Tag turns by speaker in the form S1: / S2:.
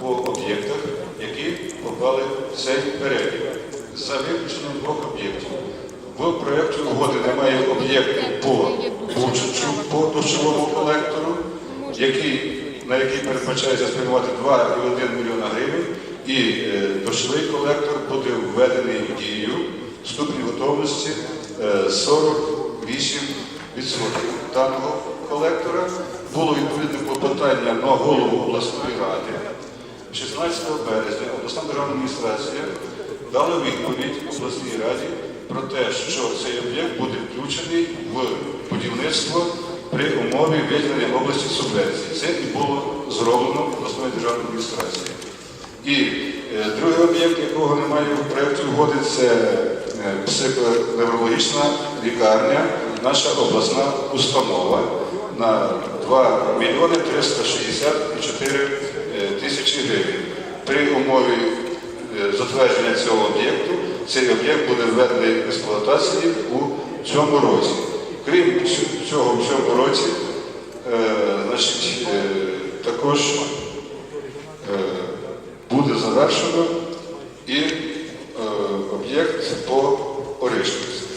S1: по об'єктах, які попали в цей перелік. За виключенням двох об'єктів. В проєкті угоди немає об'єкту по Бучичу, по дощовому колектору, який, на який передбачається спрямувати 2,1 мільйона гривень, і е, дощовий колектор буде введений в дію в ступені готовності е, 48% даного колектора. Було відповідне клопотання на голову обласної ради. 16 березня обласна державна адміністрація дала відповідь обласній раді про те, що цей об'єкт буде включений в будівництво при умові виділення області субвенції. Це і було зроблено обласною державною адміністрацією. І е, другий об'єкт, якого немає в проєкті угоди, це е, психоневрологічна лікарня, наша обласна установа на 2 мільйони 364 е, тисячі гривень. При умові е, затвердження цього об'єкту цей об'єкт буде введений в експлуатації у цьому році. Крім цього, в цьому році е, значить, е, також е, буде завершено і е, об'єкт по Оришниці.